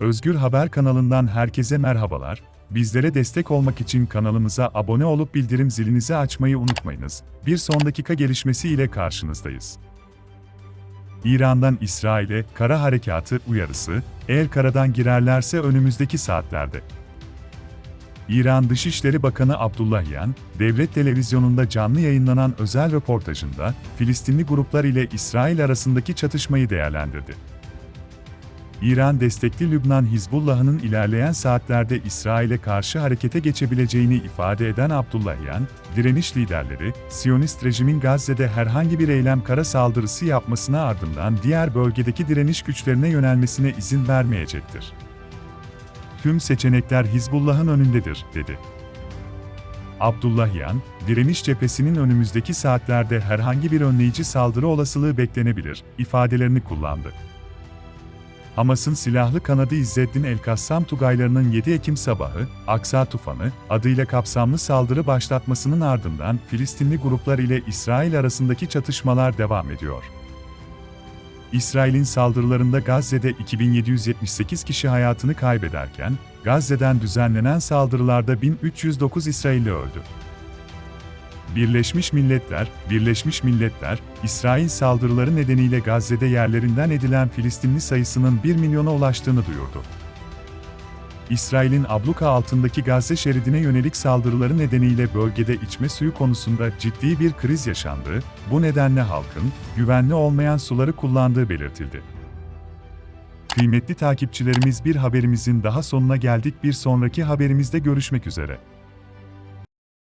Özgür Haber kanalından herkese merhabalar. Bizlere destek olmak için kanalımıza abone olup bildirim zilinizi açmayı unutmayınız. Bir son dakika gelişmesi ile karşınızdayız. İran'dan İsrail'e kara harekatı uyarısı, eğer karadan girerlerse önümüzdeki saatlerde. İran Dışişleri Bakanı Abdullahian, devlet televizyonunda canlı yayınlanan özel röportajında, Filistinli gruplar ile İsrail arasındaki çatışmayı değerlendirdi. İran destekli Lübnan Hizbullah'ın ilerleyen saatlerde İsrail'e karşı harekete geçebileceğini ifade eden Abdullahian, direniş liderleri, Siyonist rejimin Gazze'de herhangi bir eylem kara saldırısı yapmasına ardından diğer bölgedeki direniş güçlerine yönelmesine izin vermeyecektir. Tüm seçenekler Hizbullah'ın önündedir, dedi. Abdullahian, direniş cephesinin önümüzdeki saatlerde herhangi bir önleyici saldırı olasılığı beklenebilir, ifadelerini kullandı. Hamas'ın silahlı kanadı İzzeddin El-Kassam Tugaylarının 7 Ekim sabahı, Aksa Tufanı, adıyla kapsamlı saldırı başlatmasının ardından Filistinli gruplar ile İsrail arasındaki çatışmalar devam ediyor. İsrail'in saldırılarında Gazze'de 2778 kişi hayatını kaybederken, Gazze'den düzenlenen saldırılarda 1309 İsrailli öldü. Birleşmiş Milletler, Birleşmiş Milletler, İsrail saldırıları nedeniyle Gazze'de yerlerinden edilen Filistinli sayısının 1 milyona ulaştığını duyurdu. İsrail'in abluka altındaki Gazze şeridine yönelik saldırıları nedeniyle bölgede içme suyu konusunda ciddi bir kriz yaşandığı, bu nedenle halkın güvenli olmayan suları kullandığı belirtildi. Kıymetli takipçilerimiz bir haberimizin daha sonuna geldik. Bir sonraki haberimizde görüşmek üzere.